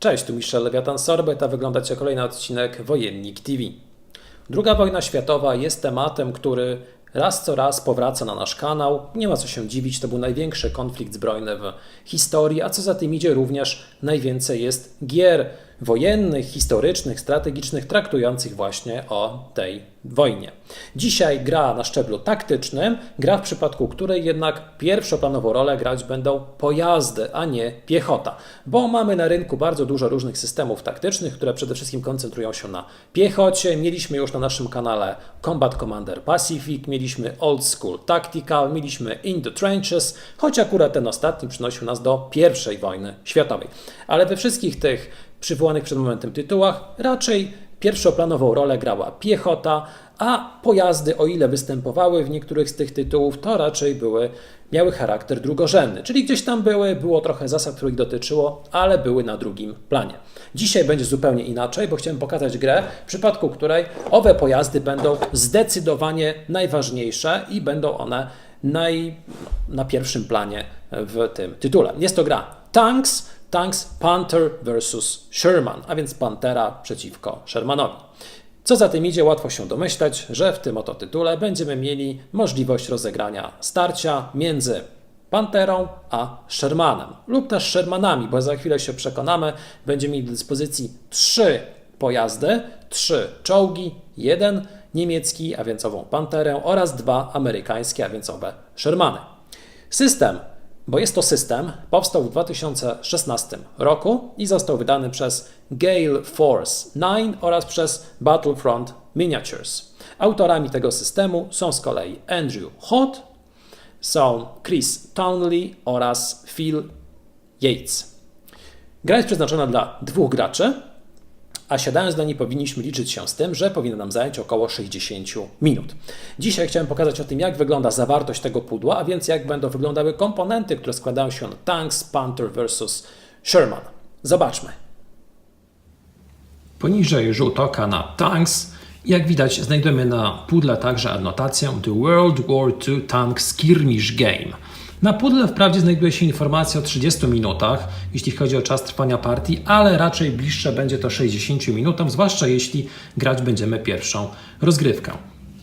Cześć, tu Michel Lewiatan Sorbet, a wyglądacie kolejny odcinek Wojennik TV. Druga wojna światowa jest tematem, który raz co raz powraca na nasz kanał. Nie ma co się dziwić, to był największy konflikt zbrojny w historii, a co za tym idzie również najwięcej jest gier wojennych, historycznych, strategicznych, traktujących właśnie o tej wojnie. Dzisiaj gra na szczeblu taktycznym, gra w przypadku której jednak pierwszoplanową rolę grać będą pojazdy, a nie piechota, bo mamy na rynku bardzo dużo różnych systemów taktycznych, które przede wszystkim koncentrują się na piechocie. Mieliśmy już na naszym kanale Combat Commander Pacific, mieliśmy Old School Tactical, mieliśmy In the Trenches, choć akurat ten ostatni przynosił nas do I wojny światowej. Ale we wszystkich tych przywołanych przed momentem tytułach raczej pierwszoplanową rolę grała piechota, a pojazdy, o ile występowały w niektórych z tych tytułów, to raczej były, miały charakter drugorzędny, czyli gdzieś tam były, było trochę zasad, których dotyczyło, ale były na drugim planie. Dzisiaj będzie zupełnie inaczej, bo chciałem pokazać grę, w przypadku której owe pojazdy będą zdecydowanie najważniejsze i będą one naj, na pierwszym planie w tym tytule. Jest to gra Tanks, Tanks Panther vs. Sherman, a więc Pantera przeciwko Shermanowi. Co za tym idzie, łatwo się domyśleć, że w tym oto tytule będziemy mieli możliwość rozegrania starcia między Panterą a Shermanem, lub też Shermanami, bo za chwilę się przekonamy, będziemy mieli do dyspozycji trzy pojazdy, trzy czołgi, jeden niemiecki, a więc ową Panterę oraz dwa amerykańskie, a więc owe Shermany. System bo jest to system, powstał w 2016 roku i został wydany przez Gale Force 9 oraz przez Battlefront Miniatures. Autorami tego systemu są z kolei Andrew Holt, są Chris Townley oraz Phil Yates. Gra jest przeznaczona dla dwóch graczy, a siadając do niej powinniśmy liczyć się z tym, że powinno nam zająć około 60 minut. Dzisiaj chciałem pokazać o tym, jak wygląda zawartość tego pudła, a więc jak będą wyglądały komponenty, które składają się na Tanks, Panther vs. Sherman. Zobaczmy. Poniżej żółto oka na Tanks, jak widać znajdujemy na pudle także adnotację The World War II Tank Skirmish Game. Na pudle wprawdzie znajduje się informacja o 30 minutach, jeśli chodzi o czas trwania partii, ale raczej bliższe będzie to 60 minutom, zwłaszcza jeśli grać będziemy pierwszą rozgrywkę.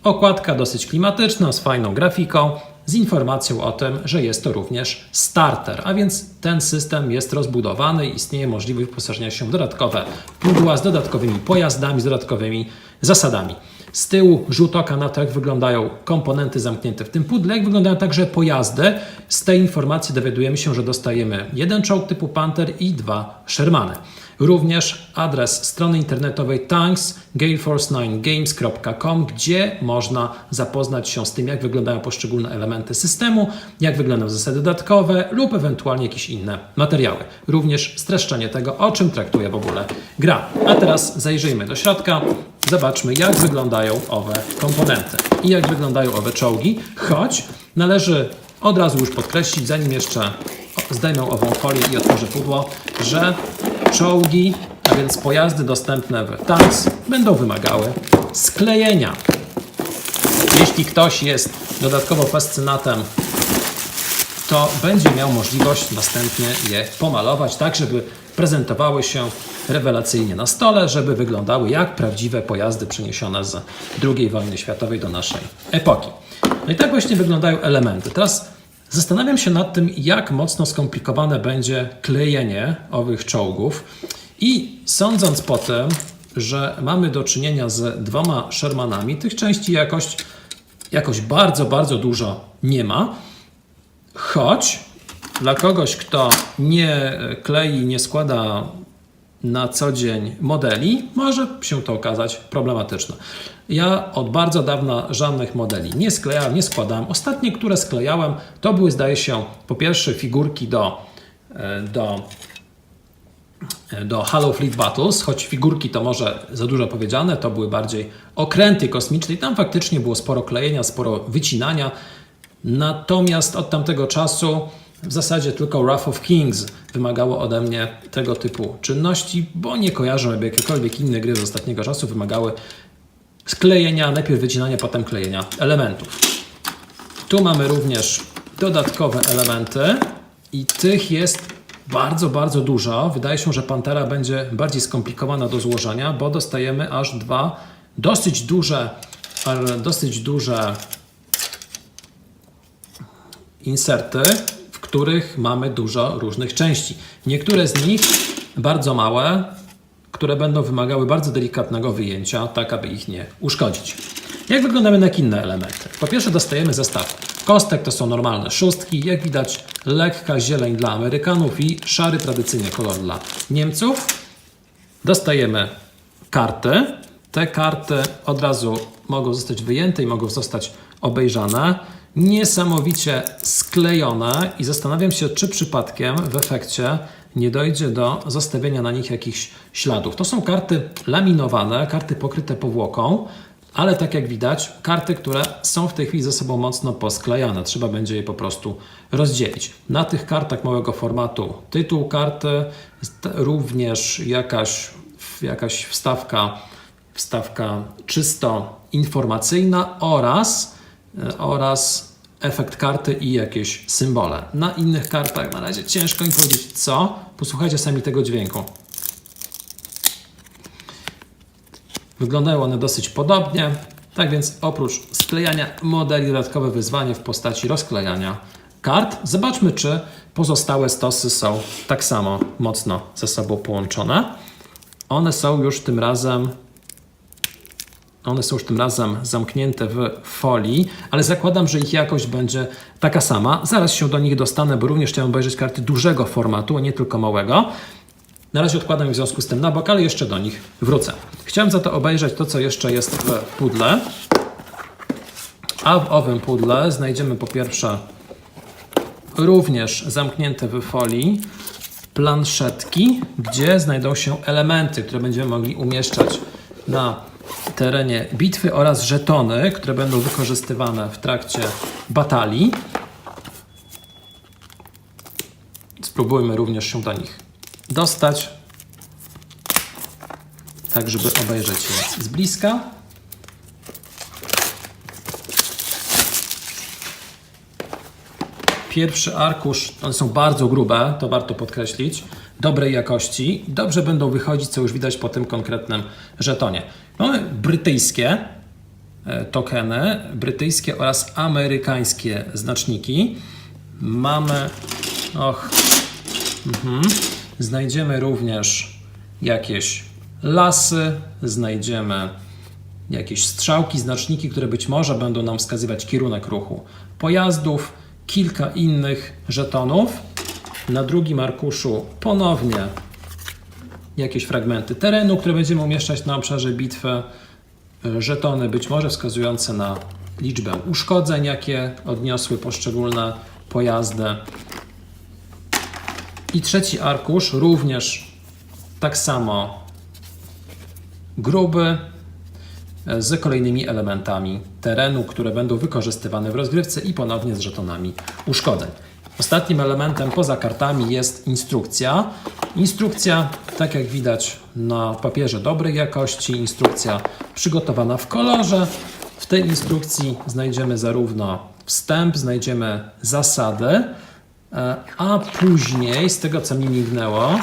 Okładka dosyć klimatyczna, z fajną grafiką, z informacją o tym, że jest to również starter, a więc ten system jest rozbudowany i istnieje możliwość wyposażenia się w dodatkowe pudła z dodatkowymi pojazdami, z dodatkowymi zasadami. Z tyłu rzut oka na to, jak wyglądają komponenty zamknięte w tym pudle, jak wyglądają także pojazdy. Z tej informacji dowiadujemy się, że dostajemy jeden czołg typu Panther i dwa Shermany. Również adres strony internetowej tanksgaleforce9games.com, gdzie można zapoznać się z tym, jak wyglądają poszczególne elementy systemu, jak wyglądają zasady dodatkowe lub ewentualnie jakieś inne materiały. Również streszczenie tego, o czym traktuje w ogóle gra. A teraz zajrzyjmy do środka, zobaczmy, jak wyglądają owe komponenty i jak wyglądają owe czołgi, choć należy od razu już podkreślić, zanim jeszcze zdejmę ową folię i otworzę pudło, że czołgi, a więc pojazdy dostępne w Tanks, będą wymagały sklejenia. Jeśli ktoś jest dodatkowo fascynatem, to będzie miał możliwość następnie je pomalować tak, żeby prezentowały się rewelacyjnie na stole, żeby wyglądały jak prawdziwe pojazdy przeniesione z II wojny światowej do naszej epoki. No i tak właśnie wyglądają elementy. Teraz Zastanawiam się nad tym, jak mocno skomplikowane będzie klejenie owych czołgów. I sądząc po tym, że mamy do czynienia z dwoma Shermanami, tych części jakoś, jakoś bardzo, bardzo dużo nie ma. Choć dla kogoś, kto nie klei, nie składa na co dzień modeli, może się to okazać problematyczne. Ja od bardzo dawna żadnych modeli nie sklejałem, nie składałem. Ostatnie, które sklejałem, to były, zdaje się, po pierwsze figurki do, e, do, e, do Halo Fleet Battles, choć figurki to może za dużo powiedziane, to były bardziej okręty kosmiczne i tam faktycznie było sporo klejenia, sporo wycinania. Natomiast od tamtego czasu w zasadzie tylko Wrath of Kings wymagało ode mnie tego typu czynności, bo nie kojarzę, aby jakiekolwiek inne gry z ostatniego czasu wymagały sklejenia, najpierw wycinania, potem klejenia elementów. Tu mamy również dodatkowe elementy i tych jest bardzo, bardzo dużo. Wydaje się, że Pantera będzie bardziej skomplikowana do złożenia, bo dostajemy aż dwa dosyć duże, ale dosyć duże inserty, których mamy dużo różnych części. Niektóre z nich bardzo małe, które będą wymagały bardzo delikatnego wyjęcia, tak aby ich nie uszkodzić. Jak wyglądają jak inne elementy? Po pierwsze dostajemy zestaw kostek, to są normalne szóstki, jak widać lekka zieleń dla Amerykanów i szary tradycyjny kolor dla Niemców. Dostajemy karty. Te karty od razu mogą zostać wyjęte i mogą zostać obejrzane. Niesamowicie sklejone i zastanawiam się, czy przypadkiem w efekcie nie dojdzie do zostawienia na nich jakichś śladów. To są karty laminowane, karty pokryte powłoką, ale tak jak widać, karty, które są w tej chwili ze sobą mocno posklejane. Trzeba będzie je po prostu rozdzielić. Na tych kartach małego formatu tytuł karty, również jakaś, jakaś wstawka, wstawka czysto informacyjna oraz, oraz efekt karty i jakieś symbole. Na innych kartach na razie ciężko mi powiedzieć co. Posłuchajcie sami tego dźwięku. Wyglądają one dosyć podobnie. Tak więc oprócz sklejania modeli dodatkowe wyzwanie w postaci rozklejania kart. Zobaczmy, czy pozostałe stosy są tak samo mocno ze sobą połączone. One są już tym razem one są już tym razem zamknięte w folii, ale zakładam, że ich jakość będzie taka sama. Zaraz się do nich dostanę, bo również chciałem obejrzeć karty dużego formatu, a nie tylko małego. Na razie odkładam ich w związku z tym na bok, ale jeszcze do nich wrócę. Chciałem za to obejrzeć to, co jeszcze jest w pudle. A w owym pudle znajdziemy po pierwsze również zamknięte w folii planszetki, gdzie znajdą się elementy, które będziemy mogli umieszczać na terenie bitwy oraz żetony, które będą wykorzystywane w trakcie batalii. Spróbujmy również się do nich dostać, tak żeby obejrzeć je z bliska. Pierwszy arkusz, one są bardzo grube, to warto podkreślić, dobrej jakości. Dobrze będą wychodzić, co już widać po tym konkretnym żetonie. Mamy brytyjskie e, tokeny, brytyjskie oraz amerykańskie znaczniki. Mamy, och, mhm. znajdziemy również jakieś lasy, znajdziemy jakieś strzałki, znaczniki, które być może będą nam wskazywać kierunek ruchu pojazdów, kilka innych żetonów. Na drugim arkuszu ponownie jakieś fragmenty terenu, które będziemy umieszczać na obszarze bitwy, e, żetony być może wskazujące na liczbę uszkodzeń, jakie odniosły poszczególne pojazdy. I trzeci arkusz również tak samo gruby, e, z kolejnymi elementami terenu, które będą wykorzystywane w rozgrywce i ponownie z żetonami uszkodzeń. Ostatnim elementem poza kartami jest instrukcja. Instrukcja, tak jak widać na papierze dobrej jakości, instrukcja przygotowana w kolorze. W tej instrukcji znajdziemy zarówno wstęp, znajdziemy zasady, e, a później, z tego co mi mignęło,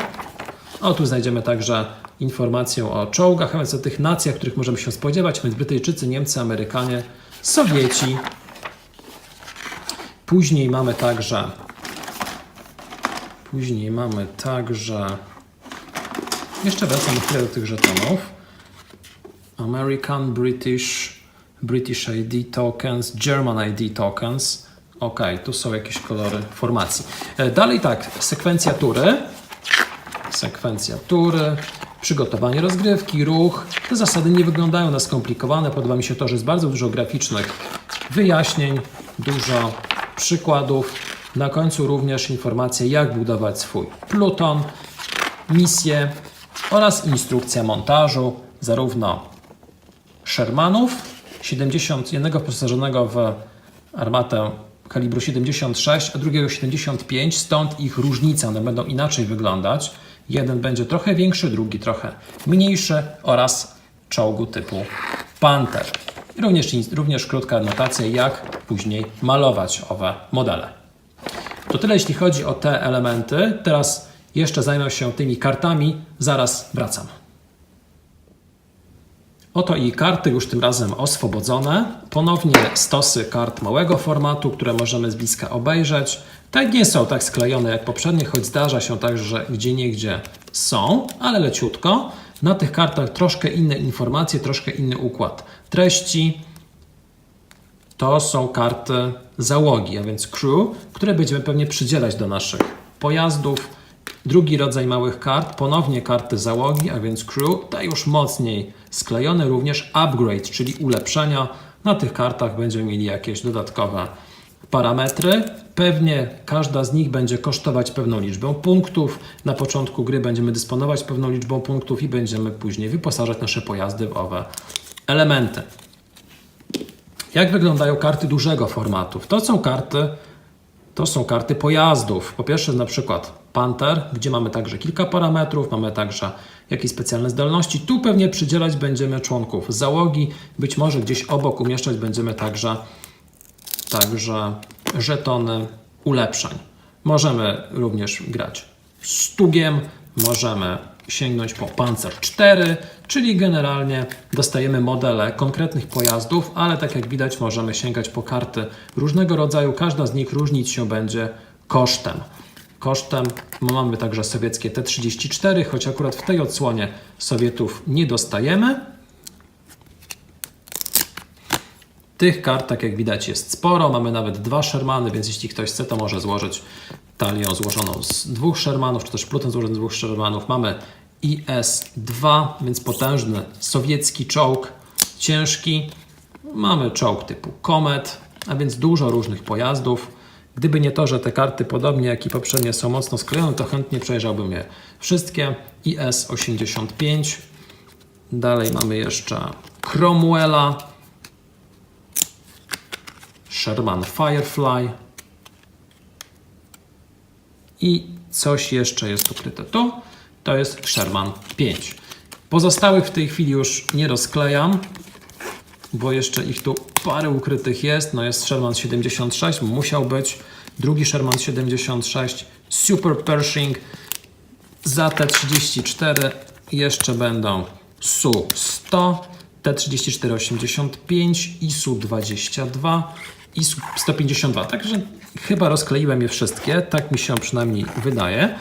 o tu znajdziemy także informację o czołgach, a więc o tych nacjach, których możemy się spodziewać, więc Brytyjczycy, Niemcy, Amerykanie, Sowieci. Później mamy także Później mamy także jeszcze wracam chwilę do tych żetonów. American, British, British ID tokens, German ID tokens. Ok, tu są jakieś kolory formacji. E, Dalej tak, sekwencja tury. Sekwencja tury, przygotowanie rozgrywki, ruch. Te zasady nie wyglądają na skomplikowane. Podoba mi się to, że jest bardzo dużo graficznych wyjaśnień, dużo przykładów. Na końcu również informacja, jak budować swój pluton, misję oraz instrukcja montażu zarówno Shermanów 71 wyposażonego w armatę kalibru 76, a drugiego 75, stąd ich różnica, one będą inaczej wyglądać. Jeden będzie trochę większy, drugi trochę mniejszy oraz czołgu typu Panther. Również, również krótka anotacja, jak później malować owe modele. To tyle, jeśli chodzi o te elementy. Teraz jeszcze zajmę się tymi kartami, zaraz wracam. Oto i karty już tym razem oswobodzone. Ponownie stosy kart małego formatu, które możemy z bliska obejrzeć. Te nie są tak sklejone jak poprzednie, choć zdarza się tak, że gdzie niegdzie są, ale leciutko. Na tych kartach troszkę inne informacje, troszkę inny układ treści. To są karty załogi, a więc crew, które będziemy pewnie przydzielać do naszych pojazdów. Drugi rodzaj małych kart, ponownie karty załogi, a więc crew, te już mocniej sklejone, również upgrade, czyli ulepszenia. Na tych kartach będziemy mieli jakieś dodatkowe parametry. Pewnie każda z nich będzie kosztować pewną liczbę punktów. Na początku gry będziemy dysponować pewną liczbą punktów i będziemy później wyposażać nasze pojazdy w owe elementy. Jak wyglądają karty dużego formatu? To są karty, to są karty pojazdów. Po pierwsze na przykład Panther, gdzie mamy także kilka parametrów, mamy także jakieś specjalne zdolności. Tu pewnie przydzielać będziemy członków załogi, być może gdzieś obok umieszczać będziemy także, także żetony ulepszeń. Możemy również grać stugiem, możemy sięgnąć po Panzer 4, czyli generalnie dostajemy modele konkretnych pojazdów, ale tak jak widać możemy sięgać po karty różnego rodzaju, każda z nich różnić się będzie kosztem. Kosztem mamy także sowieckie T-34, choć akurat w tej odsłonie Sowietów nie dostajemy. Tych kart, tak jak widać, jest sporo. Mamy nawet dwa Shermany, więc jeśli ktoś chce, to może złożyć talią złożoną z dwóch Shermanów, czy też pluton złożony z dwóch Shermanów. Mamy IS-2, więc potężny sowiecki czołg, ciężki. Mamy czołg typu Komet, a więc dużo różnych pojazdów. Gdyby nie to, że te karty, podobnie jak i poprzednie, są mocno sklejone, to chętnie przejrzałbym je wszystkie. IS-85. Dalej mamy jeszcze Cromwella, Sherman Firefly i coś jeszcze jest ukryte tu. To jest Sherman 5. Pozostałych w tej chwili już nie rozklejam, bo jeszcze ich tu parę ukrytych jest. No jest Sherman 76, musiał być. Drugi Sherman 76, Super Pershing za T34 jeszcze będą Su-100, T3485, ISU-22, ISU-152. Także chyba rozkleiłem je wszystkie, tak mi się przynajmniej wydaje.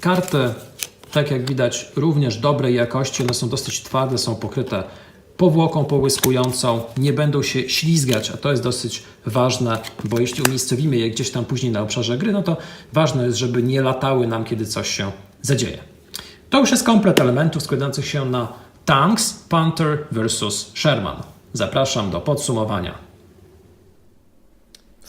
Karty, tak jak widać, również dobrej jakości. One są dosyć twarde, są pokryte powłoką połyskującą, nie będą się ślizgać, a to jest dosyć ważne, bo jeśli umiejscowimy je gdzieś tam później na obszarze gry, no to ważne jest, żeby nie latały nam, kiedy coś się zadzieje. To już jest komplet elementów składających się na Tanks, Panther vs. Sherman. Zapraszam do podsumowania.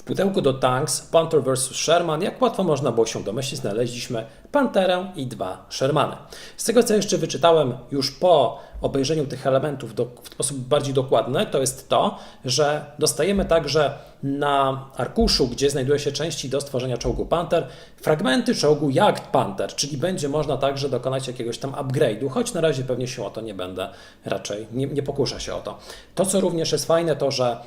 Pudełku do Tanks, Panther vs. Sherman, jak łatwo można było się domyślić, znaleźliśmy Panterę i dwa Shermany. Z tego, co jeszcze wyczytałem już po obejrzeniu tych elementów do, w sposób bardziej dokładny, to jest to, że dostajemy także na arkuszu, gdzie znajdują się części do stworzenia czołgu Panther, fragmenty czołgu Jagd Panther, czyli będzie można także dokonać jakiegoś tam upgrade'u, choć na razie pewnie się o to nie będę raczej, nie, nie pokuszę się o to. To, co również jest fajne, to że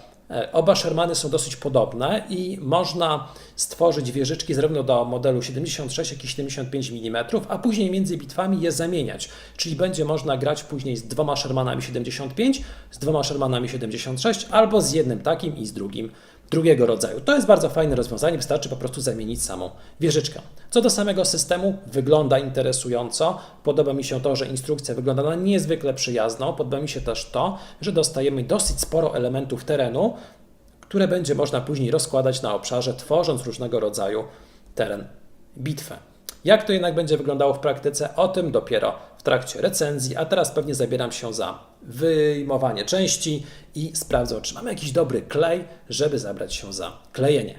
oba Shermany są dosyć podobne i można stworzyć wieżyczki zarówno do modelu 76, jak i 75 mm, a później między bitwami je zamieniać. Czyli będzie można grać później z dwoma Shermanami 75, z dwoma Shermanami 76, albo z jednym takim i z drugim drugiego rodzaju. To jest bardzo fajne rozwiązanie, wystarczy po prostu zamienić samą wieżyczkę. Co do samego systemu, wygląda interesująco. Podoba mi się to, że instrukcja wygląda na niezwykle przyjazną. Podoba mi się też to, że dostajemy dosyć sporo elementów terenu, które będzie można później rozkładać na obszarze, tworząc różnego rodzaju teren bitwy. Jak to jednak będzie wyglądało w praktyce, o tym dopiero w trakcie recenzji, a teraz pewnie zabieram się za wyjmowanie części i sprawdzę, czy mamy jakiś dobry klej, żeby zabrać się za klejenie.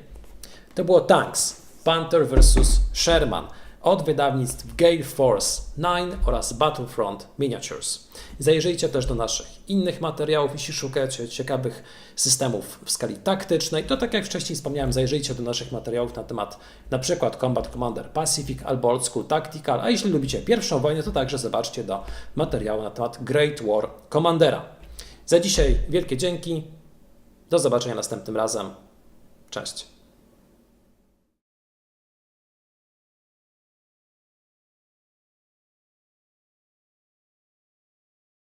To było Tanks, Panther vs. Sherman od wydawnictw Gale Force 9 oraz Battlefront Miniatures. Zajrzyjcie też do naszych innych materiałów, jeśli szukacie ciekawych systemów w skali taktycznej, to tak jak wcześniej wspomniałem, zajrzyjcie do naszych materiałów na temat przykład Combat Commander Pacific albo Old School Tactical, a jeśli lubicie pierwszą wojnę, to także zobaczcie do materiału na temat Great War Commandera. Za dzisiaj wielkie dzięki, do zobaczenia następnym razem, cześć.